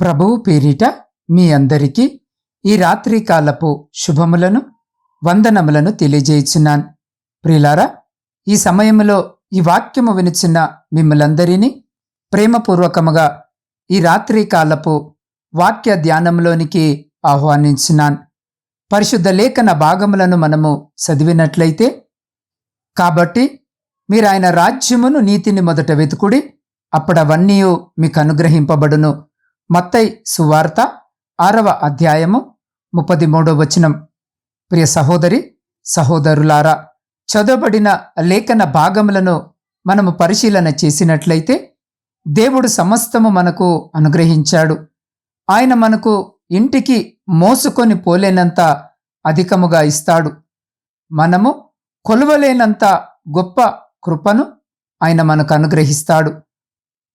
ప్రభువు పేరిట మీ అందరికీ ఈ రాత్రి కాలపు శుభములను వందనములను తెలియజేయుచున్నాను. ప్రిలారా ఈ సమయంలో ఈ వాక్యము వినుచున్న మిమ్మలందరినీ ప్రేమపూర్వకముగా ఈ రాత్రి కాలపు వాక్య ధ్యానంలోనికి ఆహ్వానించున్నాను. పరిశుద్ధ లేఖన భాగములను మనము చదివినట్లయితే కాబట్టి మీరు ఆయన రాజ్యమును నీతిని మొదట వెతుకుడి అప్పుడవన్నీ మీకు అనుగ్రహింపబడును. మత్తై సువార్త ఆరవ అధ్యాయము ముప్పది మూడో వచనం. ప్రియ సహోదరి సహోదరులారా చదవబడిన లేఖన భాగములను మనము పరిశీలన చేసినట్లయితే దేవుడు సమస్తము మనకు అనుగ్రహించాడు. ఆయన మనకు ఇంటికి మోసుకొని పోలేనంత అధికముగా ఇస్తాడు. మనము కొలవలేనంత గొప్ప కృపను ఆయన మనకు అనుగ్రహిస్తాడు.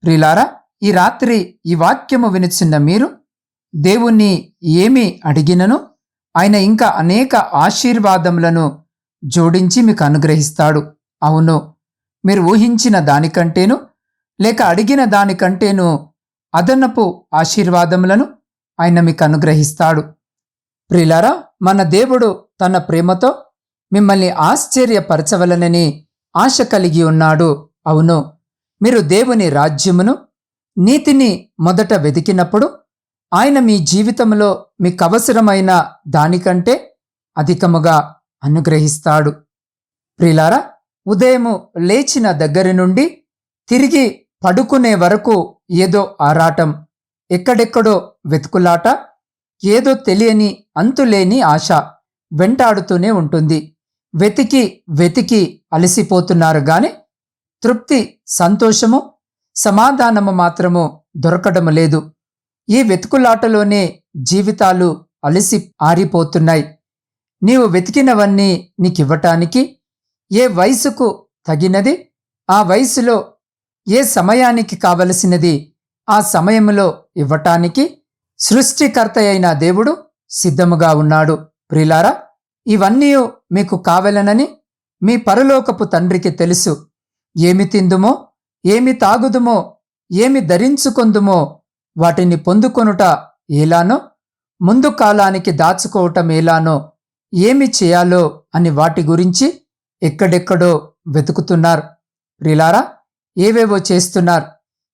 ప్రిలారా ఈ రాత్రి ఈ వాక్యము వినిచిన్న మీరు దేవుణ్ణి ఏమి అడిగినను? ఆయన ఇంకా అనేక ఆశీర్వాదములను జోడించి మీకు అనుగ్రహిస్తాడు. అవును మీరు ఊహించిన దానికంటేను లేక అడిగిన దానికంటేను అదనపు ఆశీర్వాదములను ఆయన మీకు అనుగ్రహిస్తాడు. ప్రిలారా మన దేవుడు తన ప్రేమతో మిమ్మల్ని ఆశ్చర్యపరచవలనని ఆశ కలిగి ఉన్నాడు. అవును మీరు దేవుని రాజ్యమును నీతిని మొదట వెతికినప్పుడు ఆయన మీ జీవితంలో మీకు అవసరమైన దానికంటే అధికముగా అనుగ్రహిస్తాడు. ప్రిలారా ఉదయము లేచిన దగ్గర నుండి తిరిగి పడుకునే వరకు ఏదో ఆరాటం ఎక్కడెక్కడో వెతుకులాట ఏదో తెలియని అంతులేని ఆశ వెంటాడుతూనే ఉంటుంది. వెతికి వెతికి అలసిపోతున్నారు గాని తృప్తి సంతోషము సమాధానము మాత్రము దొరకడం లేదు. ఈ వెతుకులాటలోనే జీవితాలు అలసి ఆరిపోతున్నాయి. నీవు వెతికినవన్నీ నీకివ్వటానికి ఏ వయసుకు తగినది? ఆ వయసులో ఏ సమయానికి కావలసినది? ఆ సమయంలో ఇవ్వటానికి సృష్టికర్త అయిన దేవుడు సిద్ధముగా ఉన్నాడు. ప్రిలారా ఇవన్నీ మీకు కావలనని మీ పరలోకపు తండ్రికి తెలుసు. ఏమి తిందుమో ఏమి తాగుదుమో ఏమి ధరించుకొందుమో వాటిని పొందుకొనుట ఏలానో? ముందు కాలానికి దాచుకోవటం ఏలానో? ఏమి చేయాలో అని వాటి గురించి ఎక్కడెక్కడో వెతుకుతున్నారు. ప్రిలారా ఏవేవో చేస్తున్నారు.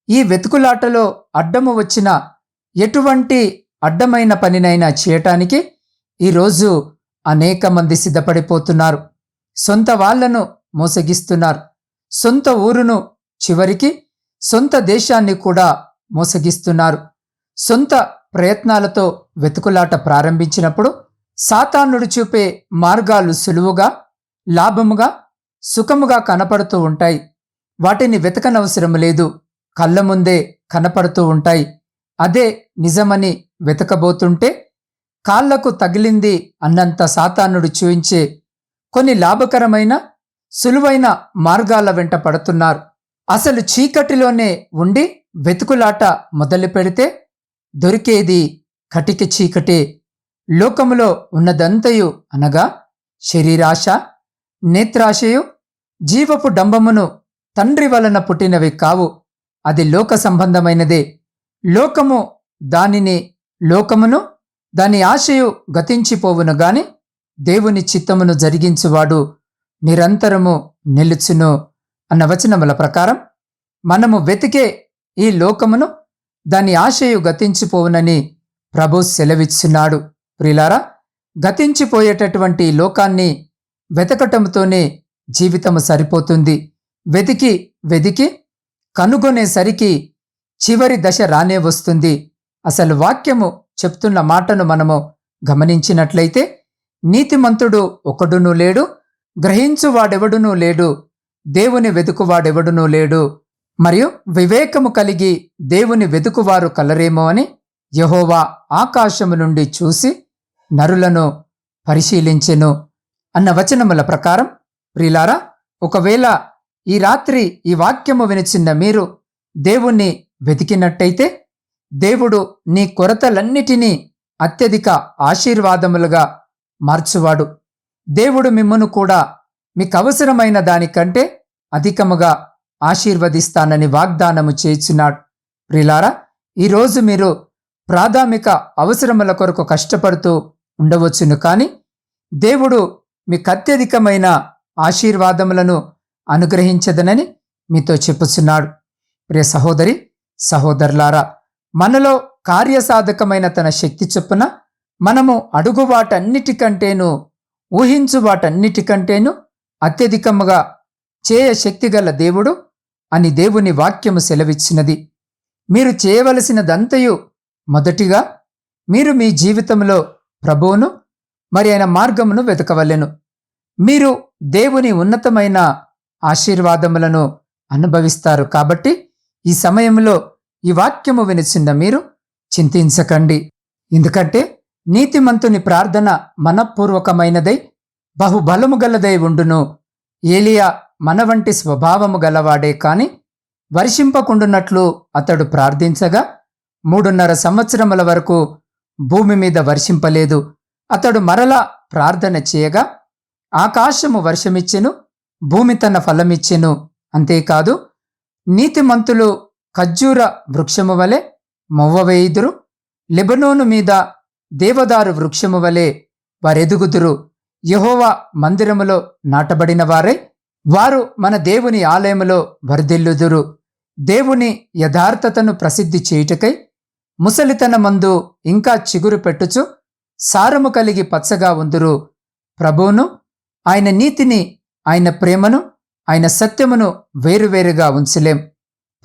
ఈ వెతుకులాటలో అడ్డము వచ్చిన ఎటువంటి అడ్డమైన పనినైనా చేయటానికి ఈరోజు అనేక మంది సిద్ధపడిపోతున్నారు. సొంత వాళ్ళను మోసగిస్తున్నారు. సొంత ఊరును చివరికి సొంత దేశాన్ని కూడా మోసగిస్తున్నారు. సొంత ప్రయత్నాలతో వెతుకులాట ప్రారంభించినప్పుడు సాతానుడు చూపే మార్గాలు సులువుగా లాభముగా సుఖముగా కనపడుతూ ఉంటాయి. వాటిని వెతకనవసరం లేదు. కళ్ళ ముందే కనపడుతూ ఉంటాయి. అదే నిజమని వెతకబోతుంటే కాళ్ళకు తగిలింది అన్నంత సాతానుడు చూయించే కొన్ని లాభకరమైన సులువైన మార్గాల వెంట పడుతున్నారు. అసలు చీకటిలోనే ఉండి వెతుకులాట మొదలు పెడితే దొరికేది కటిక చీకటే. లోకములో ఉన్నదంతయు అనగా శరీరాశ నేత్రాశయు జీవపు డంబమును తండ్రి వలన పుట్టినవి కావు. అది లోక సంబంధమైనదే. లోకము దానిని లోకమును దాని ఆశయు గతించిపోవును గాని దేవుని చిత్తమును జరిగించువాడు నిరంతరము నిలుచును. అన్న వచనముల ప్రకారం మనము వెతికే ఈ లోకమును దాని ఆశయు గతించిపోవునని ప్రభు సెలవిచ్చున్నాడు. ప్రిలారా గతించిపోయేటటువంటి లోకాన్ని వెతకటంతోనే జీవితము సరిపోతుంది. వెతికి వెతికి కనుగొనేసరికి చివరి దశ రానే వస్తుంది. అసలు వాక్యము చెప్తున్న మాటను మనము గమనించినట్లయితే నీతిమంతుడు ఒకడునూ లేడు గ్రహించువాడెవడునూ లేడు దేవుని వెతుకువాడెవడునూ లేడు. మరియు వివేకము కలిగి దేవుని వెతుకువారు కలరేమో అని యహోవా ఆకాశము నుండి చూసి నరులను పరిశీలించెను అన్న వచనముల ప్రకారం ప్రిలారా ఒకవేళ ఈ రాత్రి ఈ వాక్యము వినిచిన్న మీరు దేవుణ్ణి వెతికినట్టయితే దేవుడు నీ కొరతలన్నిటినీ అత్యధిక ఆశీర్వాదములుగా మార్చువాడు. దేవుడు మిమ్మను కూడా మీకు అవసరమైన దానికంటే అధికముగా ఆశీర్వదిస్తానని వాగ్దానము చేయుచున్నాడు. ప్రిలారా ఈరోజు మీరు ప్రాథమిక అవసరముల కొరకు కష్టపడుతూ ఉండవచ్చును కానీ దేవుడు మీకు అత్యధికమైన ఆశీర్వాదములను అనుగ్రహించదనని మీతో చెప్పుచున్నాడు. ప్రియ సహోదరి సహోదరులారా మనలో కార్యసాధకమైన తన శక్తి చొప్పున మనము అడుగు వాటన్నిటికంటేను ఊహించు వాటన్నిటికంటేను అత్యధికముగా చేయ శక్తిగల దేవుడు అని దేవుని వాక్యము సెలవిచ్చినది. మీరు చేయవలసినదంతయు మొదటిగా మీరు మీ జీవితంలో ప్రభువును మరి ఆయన మార్గమును వెతకవలెను. మీరు దేవుని ఉన్నతమైన ఆశీర్వాదములను అనుభవిస్తారు కాబట్టి ఈ సమయంలో ఈ వాక్యము వినిచిన్న మీరు చింతించకండి. ఎందుకంటే నీతిమంతుని ప్రార్థన మనపూర్వకమైనదై బహుబలము గలదై ఉండును. ఏలియా మన వంటి స్వభావము గలవాడే కాని వర్షింపకుండునట్లు అతడు ప్రార్థించగా మూడున్నర సంవత్సరముల వరకు భూమి మీద వర్షింపలేదు. అతడు మరలా ప్రార్థన చేయగా ఆకాశము వర్షమిచ్చెను భూమి తన ఫలమిచ్చెను. అంతేకాదు నీతిమంతులు ఖజ్జూర వృక్షము వలె మొవ్వవేయుదురు లెబనోను మీద దేవదారు వృక్షము వలె వారెదుగుదురు. యహోవా మందిరములో నాటబడిన వారే వారు మన దేవుని ఆలయములో వరదిల్లుదురు. దేవుని యథార్థతను ప్రసిద్ధి చేయుటకై ముసలితనమందు ఇంకా చిగురు పెట్టుచు సారము కలిగి పచ్చగా ఉందురు. ప్రభువును ఆయన నీతిని ఆయన ప్రేమను ఆయన సత్యమును వేరువేరుగా ఉంచలేం.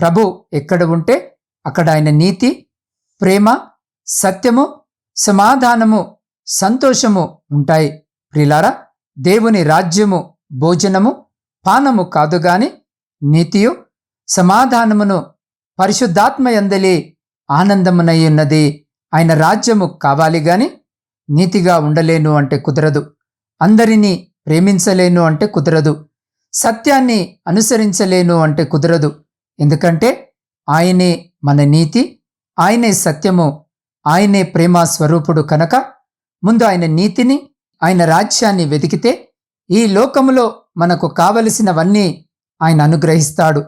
ప్రభు ఎక్కడ ఉంటే అక్కడ ఆయన నీతి ప్రేమ సత్యము సమాధానము సంతోషము ఉంటాయి. ప్రిలారా దేవుని రాజ్యము భోజనము పానము కాదు గాని నీతియు సమాధానమును పరిశుద్ధాత్మయందలి ఆనందమునై ఉన్నది. ఆయన రాజ్యము కావాలి గాని నీతిగా ఉండలేను అంటే కుదరదు. అందరినీ ప్రేమించలేను అంటే కుదరదు. సత్యాన్ని అనుసరించలేను అంటే కుదరదు. ఎందుకంటే ఆయనే మన నీతి ఆయనే సత్యము ఆయనే ప్రేమ స్వరూపుడు కనుక ముందు ఆయన నీతిని ఆయన రాజ్యాన్ని వెతికితే ఈ లోకములో మనకు కావలసినవన్నీ ఆయన అనుగ్రహిస్తాడు.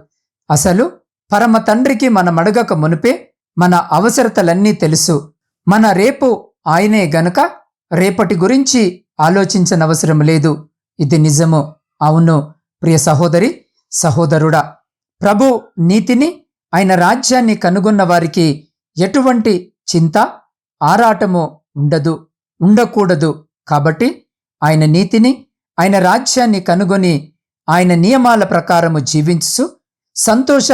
అసలు పరమ తండ్రికి మనం అడగక మునిపే మన అవసరతలన్నీ తెలుసు. మన రేపు ఆయనే గనుక రేపటి గురించి ఆలోచించనవసరం లేదు. ఇది నిజము. అవును ప్రియ సహోదరి సహోదరుడా ప్రభు నీతిని ఆయన రాజ్యాన్ని కనుగొన్న వారికి ఎటువంటి చింత ఆరాటము ఉండదు ఉండకూడదు. కాబట్టి ఆయన నీతిని ఆయన రాజ్యాన్ని కనుగొని ఆయన నియమాల ప్రకారము జీవించు సంతోష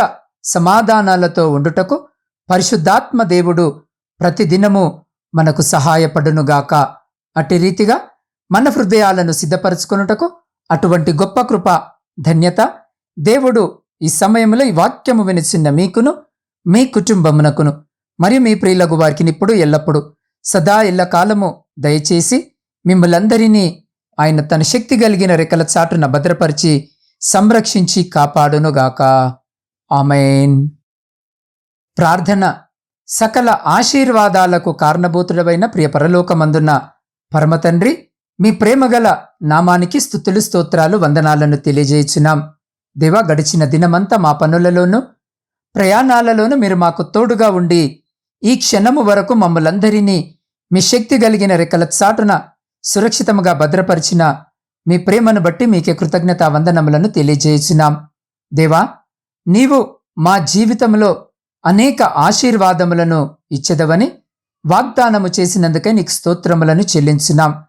సమాధానాలతో ఉండుటకు పరిశుద్ధాత్మ దేవుడు ప్రతిదినము మనకు సహాయపడునుగాక. అట్టి రీతిగా మన హృదయాలను సిద్ధపరచుకున్నటకు అటువంటి గొప్ప కృప ధన్యత దేవుడు ఈ సమయంలో ఈ వాక్యము వినిచిన్న మీకును మీ కుటుంబమునకును మరియు మీ ప్రియులకు వారికి ఇప్పుడు ఎల్లప్పుడు సదా ఎల్లకాలము దయచేసి మిమ్మలందరినీ ఆయన తన శక్తి కలిగిన రెక్కల చాటున భద్రపరిచి సంరక్షించి కాపాడునుగాక. ఆమెన్. ప్రార్థన. సకల ఆశీర్వాదాలకు కారణభూతుడవైన ప్రియ పరలోకమందున్న పరమతండ్రి మీ ప్రేమగల నామానికి స్థుతులు స్తోత్రాలు వందనాలను తెలియజేయుచున్నాం. దేవా గడిచిన దినమంతా మా పనులలోనూ ప్రయాణాలలోనూ మీరు మాకు తోడుగా ఉండి ఈ క్షణము వరకు మమ్మలందరినీ మీ శక్తి కలిగిన రెక్కల చాటున సురక్షితముగా భద్రపరిచిన మీ ప్రేమను బట్టి మీకే కృతజ్ఞత వందనములను తెలియజేసినాం దేవా నీవు మా జీవితంలో అనేక ఆశీర్వాదములను ఇచ్చేదవని వాగ్దానము చేసినందుకే నీకు స్తోత్రములను చెల్లించున్నాం.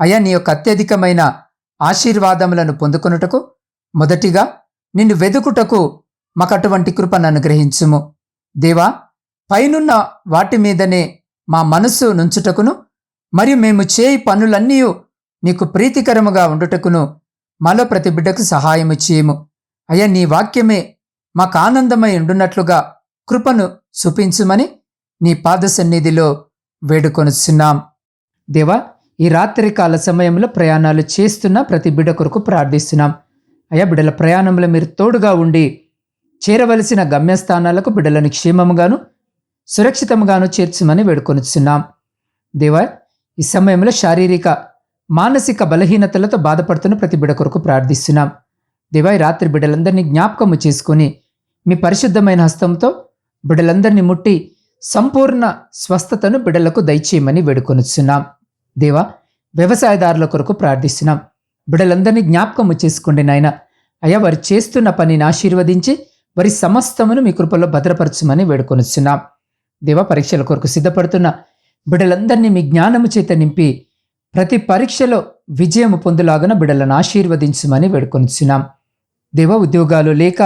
అయ్యా నీ యొక్క అత్యధికమైన ఆశీర్వాదములను పొందుకొనుటకు మొదటిగా నిన్ను వెదుకుటకు మాకటువంటి కృపను అనుగ్రహించుము. దేవా పైనున్న వాటి మీదనే మా మనస్సు నుంచుటకును మరియు మేము చేయి పనులన్నీ నీకు ప్రీతికరముగా ఉండుటకును మాలో ప్రతి బిడ్డకు సహాయము చేయము. అయ్యా నీ వాక్యమే మాకు ఆనందమై ఉండునట్లుగా కృపను చూపించుమని నీ పాద సన్నిధిలో వేడుకొనుచున్నాం. దేవా ఈ రాత్రికాల సమయంలో ప్రయాణాలు చేస్తున్న ప్రతి బిడ్డ కొరకు ప్రార్థిస్తున్నాం. అయ్యా బిడ్డల ప్రయాణంలో మీరు తోడుగా ఉండి చేరవలసిన గమ్యస్థానాలకు బిడ్డలను క్షేమముగాను సురక్షితంగాను చేర్చమని వేడుకొనుచున్నాం. దేవా ఈ సమయంలో శారీరక మానసిక బలహీనతలతో బాధపడుతున్న ప్రతి బిడ కొరకు ప్రార్థిస్తున్నాం. దివాయి రాత్రి బిడ్డలందరినీ జ్ఞాపకము చేసుకొని మీ పరిశుద్ధమైన హస్తంతో బిడ్డలందరినీ ముట్టి సంపూర్ణ స్వస్థతను బిడలకు దయచేయమని వేడుకొనుచున్నాం. దేవా వ్యవసాయదారుల కొరకు ప్రార్థిస్తున్నాం. బిడలందరినీ జ్ఞాపకము చేసుకోండి నాయన అయ్యా వారు చేస్తున్న పనిని ఆశీర్వదించి వారి సమస్తమును మీ కృపలో భద్రపరచమని వేడుకొనుచున్నాం. దేవా పరీక్షల కొరకు సిద్ధపడుతున్న బిడలందరినీ మీ జ్ఞానము చేత నింపి ప్రతి పరీక్షలో విజయము పొందులాగన బిడలను ఆశీర్వదించమని వేడుకొనిచున్నాం. దేవ ఉద్యోగాలు లేక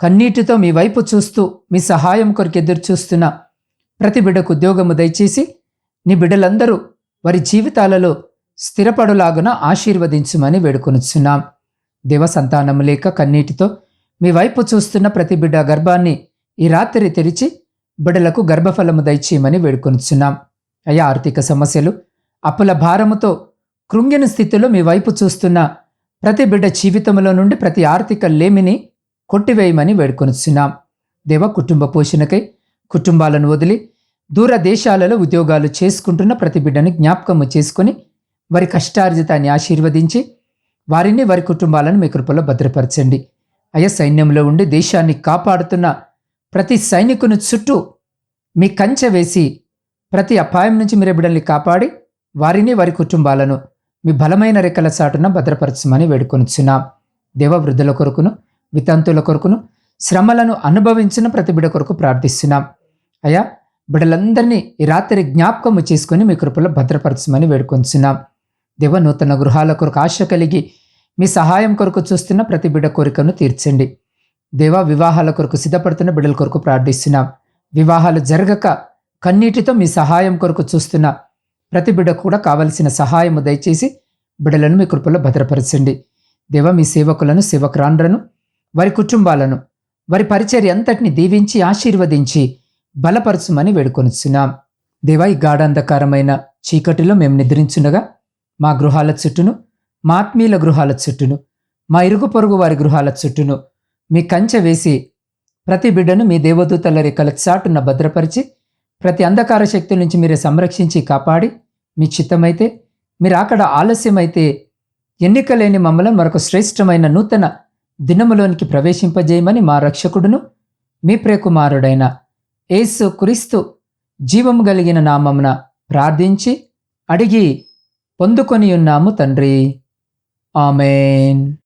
కన్నీటితో మీ వైపు చూస్తూ మీ సహాయం కొరకు ఎదురు చూస్తున్న ప్రతి బిడ్డకు ఉద్యోగము దయచేసి నీ బిడ్డలందరూ వారి జీవితాలలో స్థిరపడులాగున ఆశీర్వదించమని వేడుకొనిచున్నాం. దేవ సంతానము లేక కన్నీటితో మీ వైపు చూస్తున్న ప్రతి బిడ్డ గర్భాన్ని ఈ రాత్రి తెరిచి బిడ్డలకు గర్భఫలము దయచేయమని వేడుకొనిచున్నాం. అయ్యా ఆర్థిక సమస్యలు. అప్పుల భారముతో కృంగిన స్థితిలో మీ వైపు చూస్తున్న ప్రతి బిడ్డ జీవితంలో నుండి ప్రతి ఆర్థిక లేమిని కొట్టివేయమని వేడుకొనిచున్నాం. దేవ కుటుంబ పోషణకై కుటుంబాలను వదిలి దూర దేశాలలో ఉద్యోగాలు చేసుకుంటున్న ప్రతి బిడ్డని జ్ఞాపకము చేసుకొని వారి కష్టార్జితాన్ని ఆశీర్వదించి వారిని వారి కుటుంబాలను మీ కృపలో భద్రపరచండి. అయ్యా సైన్యంలో ఉండి దేశాన్ని కాపాడుతున్న ప్రతి సైనికుని చుట్టూ మీ కంచె వేసి ప్రతి అపాయం నుంచి మీరు బిడ్డల్ని కాపాడి వారిని వారి కుటుంబాలను మీ బలమైన రెక్కల చాటున భద్రపరచమని వేడుకొనిచున్నాం. దేవవృద్ధుల కొరకును వితంతుల కొరకును శ్రమలను అనుభవించిన ప్రతి బిడ కొరకు ప్రార్థిస్తున్నాం. అయ్యా బిడ్డలందరినీ ఈ రాత్రి జ్ఞాపకము చేసుకుని మీ కృపలో భద్రపరచమని వేడుకొంచున్నాం దేవ నూతన గృహాల కొరకు ఆశ కలిగి మీ సహాయం కొరకు చూస్తున్న ప్రతి బిడ కోరికను తీర్చండి. దేవ వివాహాల కొరకు సిద్ధపడుతున్న బిడ్డల కొరకు ప్రార్థిస్తున్నాం. వివాహాలు జరగక కన్నీటితో మీ సహాయం కొరకు చూస్తున్న ప్రతి బిడ్డ కూడా కావలసిన సహాయము దయచేసి బిడలను మీ కృపలో భద్రపరచండి. దేవ మీ సేవకులను సేవకురాండ్రను వారి కుటుంబాలను వారి పరిచర్య అంతటిని దీవించి ఆశీర్వదించి బలపరచుమని వేడుకొనుచున్నాం. దేవా ఈ గాఢాంధకారమైన చీకటిలో మేము నిద్రించుండగా మా గృహాల చుట్టూను మా ఆత్మీయుల గృహాల చుట్టూను మా ఇరుగు పొరుగు వారి గృహాల చుట్టూను మీ కంచె వేసి ప్రతి బిడ్డను మీ దేవదూతల రెక్కల చాటున భద్రపరిచి ప్రతి అంధకార శక్తి నుంచి మీరు సంరక్షించి కాపాడి మీ చిత్తమైతే మీరు అక్కడ ఆలస్యమైతే ఎన్నిక లేని మమ్మల్ని మరొక శ్రేష్టమైన నూతన దినములోనికి ప్రవేశింపజేయమని మా రక్షకుడును మీ ప్రేకుమారుడైన ఏసు క్రీస్తు జీవము కలిగిన నామమున ప్రార్థించి అడిగి పొందుకొని ఉన్నాము తండ్రి. ఆమెన్.